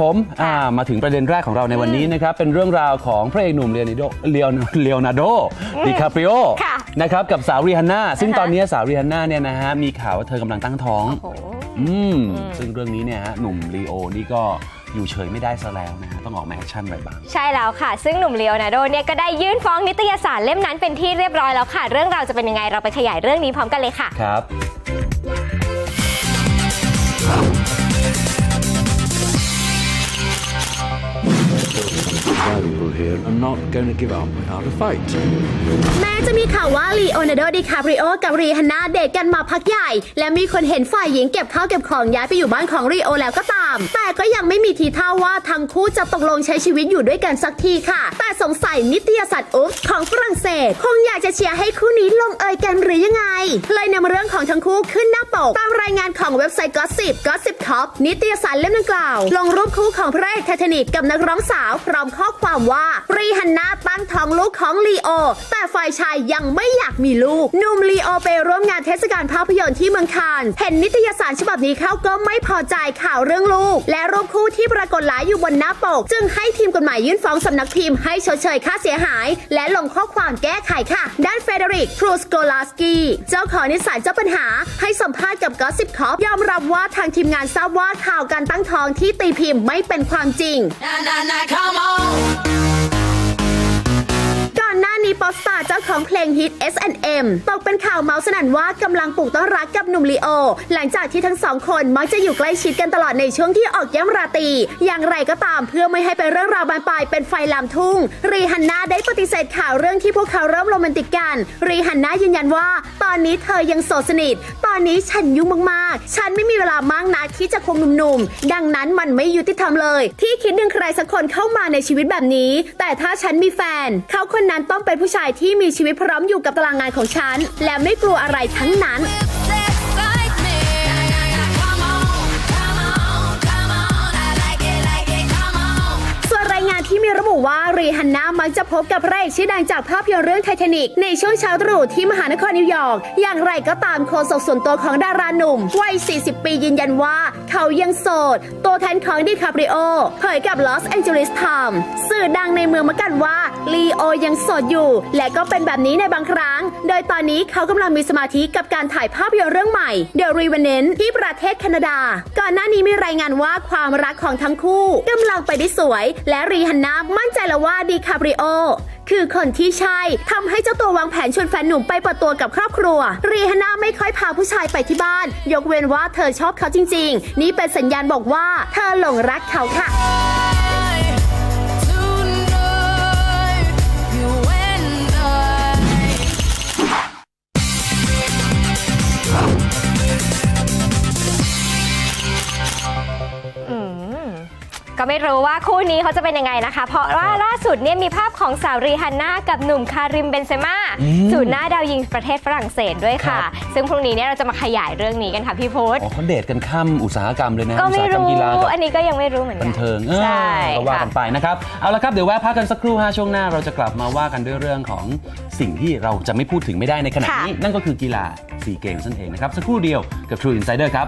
ผมอ่ามาถึงประเด็นแรกของเราในวันนี้นะครับ เป็นเรื่องราวของพระเอกหนุ่มเลโอนิโดเลโอเลโอนาร์โดดิคาปริโอค่ะนะครับกับสาวรีฮันน่าซึ่งอ่าฮะตอนนี้สาวรีฮันน่าเนี่ยนะฮะมีข่าวว่าเธอกำลังตั้งท้องโอ้โหอืมซึ่งเรื่องนี้เนี่ยฮะหนุ่มลีโอนี่ก็อยู่เฉยไม่ได้ซะแล้วนะฮะต้องออกมาแอคชั่นอะไรบ้าง ใช่แล้วค่ะ ซึ่งหนุ่มเลโอนาร์โดเนี่ยก็ได้ยื่นฟ้องนิตยสารเล่มนั้นเป็นที่เรียบร้อยแล้วค่ะ เรื่องราวจะเป็นยังไงเราไปขยายเรื่องนี้พร้อมกันเลยค่ะครับ here. I'm not going to give up without a fight. แม้จะมีข่าวว่าลีโอนาร์โดดิคาปริโอกับรีฮันน่าเดทกันมาพักใหญ่ และมีคนเห็นฝ่ายหญิงเก็บข้าวเก็บของย้ายไปอยู่บ้านของรีโอแล้วก็ตาม แต่ก็ยังไม่มีทีท่าว่าทั้งคู่จะตกลงใช้ชีวิตอยู่ด้วยกันสักทีค่ะ แต่สงสัยนิตยสารอุ๊ฟของฝรั่งเศส คงอยากจะเชียร์ให้คู่นี้ลงเอยกันหรือยังไง เลยนำเรื่องของทั้งคู่ขึ้นหน้าปกตามรายงานของเว็บไซต์ Gossip Gossip Top นิตยสารเล่มดังกล่าว ลงรูปคู่ของพระเอกไททานิกกับนักร้องสาวพร้อมข้อความว่ารีฮันนาตั้งท้องลูกของลีโอ แต่ฝ่ายชายยังไม่อยากมีลูกหนุ่มลีโอไปร่วมงานเทศกาลภาพยนตร์ที่เมืองคานเห็นนิตยสารฉบับนี้เข้าก็ไม่พอใจข่าวเรื่องลูก และรูปคู่ที่ปรากฏหลายอยู่บนหน้าปก จึงให้ทีมกฎหมายยื่นฟ้องสำนักพิมพ์ให้ชดเชยค่าเสียหาย และลงข้อความแก้ไขค่ะ ด้านเฟเดริกทรูสโกลาสกีเจ้าของนิสสันเจ้าปัญหา ให้สัมภาษณ์กับกอสิบคอปยอมรับว่าทางทีมงานทราบว่าข่าวการตั้งท้องที่ตีพิมพ์ไม่เป็นความจริงก่อนหน้ีป๊อปสตาร์เจ้าของเพลงฮิต S&M ตกเป็นข่าวเมาส์สนั่นว่ากำลังปลูกต้นรักกับหนุ่มลีโอ หลังจากที่ทั้งสองคนมักจะอยู่ใกล้ชิดกันตลอดในช่วงที่ออกย่ำราตรีอย่างไรก็ตามเพื่อไม่ให้เป็นเรื่องราวบานปลายเป็นไฟลามทุ่ง รีฮันน่าได้ปฏิเสธข่าวเรื่องที่พวกเขาเริ่มโรแมนติกกัน รีฮันน่ายืนยันว่า ตอนนี้เธอยังโสดสนิท ตอนนี้ฉันยุ่งมากๆ ฉันไม่มีเวลามากนักที่จะคุมหนุ่มๆ ดังนั้นมันไม่ยุติธรรมเลย ที่คิดดึงใครสักคนเข้ามาในชีวิตแบบนี้ แต่ถ้าฉันมีแฟน เขาคนนั้นต้องเป็นผู้ชายที่มีชีวิตพร้อมอยู่กับตารางงานของฉัน และไม่กลัวอะไรทั้งนั้น รีฮันน่ามักจะพบกับพระเอกชื่อดังจากภาพยนตร์เรื่องไททานิกในช่วงเช้าตรู่ที่มหานครนิวยอร์ก อย่างไรก็ตามโฆษกส่วนตัวของดาราหนุ่มวัย 40 ปียืนยันว่า เขายังโสด ตัวแทนของดิคาปริโอเผยกับ Los Angeles Times สื่อดังในเมืองมะกันว่าลีโอยังโสดอยู่ และก็เป็นแบบนี้ในบางครั้ง โดยตอนนี้เขากำลังมีสมาธิกับการถ่ายภาพยนตร์เรื่องใหม่ The Revenant ที่ประเทศแคนาดา ก่อนหน้านี้มีรายงานว่าความรักของทั้งคู่กำลังไปได้สวย และรีฮันน่ามั่นใจแล้วว่าาดีคาบริโอคือคนที่ใช่ทำให้เจ้าตัววางแผนชวนแฟนหนุ่มไปเปิดตัวกับครอบครัว รีฮานน่าไม่ค่อยพาผู้ชายไปที่บ้าน ยกเว้นว่าเธอชอบเขาจริง ๆ นี่เป็นสัญญาณบอกว่า เธอหลงรักเขาค่ะ ก็ไม่รู้ว่าคู่นี้เขาจะเป็นยังไงนะคะ เพราะว่าล่าสุดเนี่ยมีภาพของสาวรีฮันน่ากับหนุ่มคาริมเบนเซม่าอืมสูตรหน้าดาวยิงประเทศฝรั่งเศสด้วยค่ะครับซึ่งพรุ่งนี้เนี่ยเราจะมาขยายเรื่องนี้กันค่ะพี่พุธอ๋อเขาเดทกันข้ามอุตสาหกรรมเลยนะก็อุตไม่สาหกรรมรู้กีฬากับอันนี้ก็ยังไม่รู้เหมือนกับันเทิงเออใช่ก็ว่าค่ะกันไปนะครับเอาละครับเดี๋ยวแวะพักกันสักครู่ฮะช่วงหน้าเราจะกลับมาว่ากันด้วยเรื่องของสิ่งที่เราจะไม่พูดถึงไม่ได้ในขณะนี้ นั่นก็คือกีฬาซีเกมส์นั่นเองนะครับสักครู่เดียวกับ True Insider ครับ